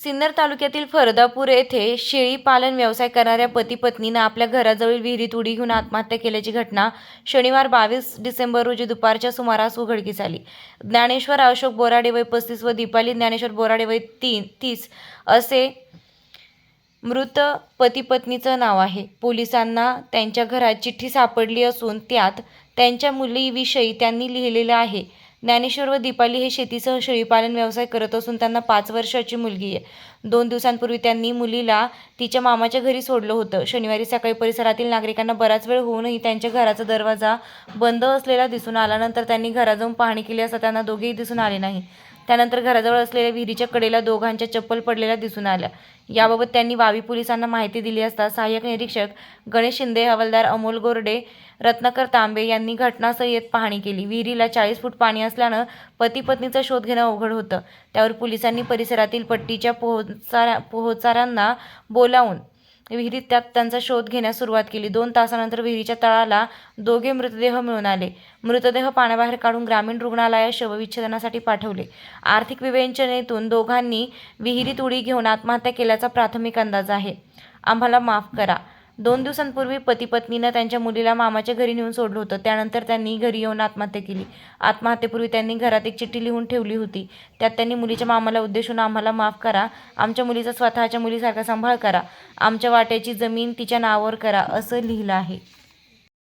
सिन्नर तालुक्यातील फरदापूर येथे शेळी पालन व्यवसाय करणाऱ्या पती पत्नीनं आपल्या घराजवळील विहिरीत उडी घेऊन आत्महत्या केल्याची घटना शनिवार बावीस डिसेंबर रोजी दुपारच्या सुमारास उघडकीस आली. ज्ञानेश्वर अशोक बोराडे वय पस्तीस व दीपाली ज्ञानेश्वर बोराडे वय तीन तीस असे मृत पती पत्नीचं नाव आहे. पोलिसांना त्यांच्या घरात चिठ्ठी सापडली असून त्यात त्यांच्या मुलीविषयी त्यांनी लिहिलेलं आहे. ज्ञानेश्वर व दीपाली हे शेतीसह शेळीपालन व्यवसाय करत असून त्यांना पाच वर्षाची मुलगी आहे. दोन दिवसांपूर्वी त्यांनी मुलीला तिच्या मामाच्या घरी सोडलं होतं. शनिवारी सकाळी परिसरातील नागरिकांना बराच वेळ होऊनही त्यांच्या घराचा दरवाजा बंद असलेला दिसून आला नंतर त्यांनी घरात जाऊन पाहणी केली असता त्यांना दोघेही दिसून आले नाही. त्यानंतर घराजवळ असलेल्या विहिरीच्या कडेला दोघांच्या चप्पल पडलेल्या दिसून आल्या. याबाबत त्यांनी वावी पोलिसांना माहिती दिली असता सहाय्यक निरीक्षक गणेश शिंदे हवालदार अमोल गोरडे रत्नाकर तांबे यांनी घटनास्थळी येत पाहणी केली. विहिरीला चाळीस फूट पाणी असल्यानं पती पत्नीचा शोध घेणं अवघड होतं. त्यावर पोलिसांनी परिसरातील पट्टीच्या पोहोचारा पोहोचाऱ्यांना बोलावून विहिरीत त्यात त्यांचा शोध घेण्यास सुरुवात केली. दोन तासानंतर विहिरीच्या तळाला दोघे मृतदेह मिळून आले. मृतदेह पाण्याबाहेर काढून ग्रामीण रुग्णालयात शवविच्छेदनासाठी पाठवले. आर्थिक विवेचनेतून दोघांनी विहिरीत उडी घेऊन आत्महत्या केल्याचा प्राथमिक अंदाज आहे. आम्हाला माफ करा. दोन दिवसांपूर्वी पती पत्नीनं त्यांच्या मुलीला मामाच्या घरी नेऊन सोडलं होतं. त्यानंतर त्यांनी घरी येऊन आत्महत्या केली. आत्महत्येपूर्वी त्यांनी घरात एक चिठ्ठी लिहून ठेवली होती. त्यात त्यांनी मुलीच्या मामाला उद्देशून आम्हाला माफ करा. आमच्या मुलीचा स्वतःच्या मुलीसारखा सांभाळ करा. आमच्या वाट्याची जमीन तिच्या नावावर करा असं लिहिलं आहे.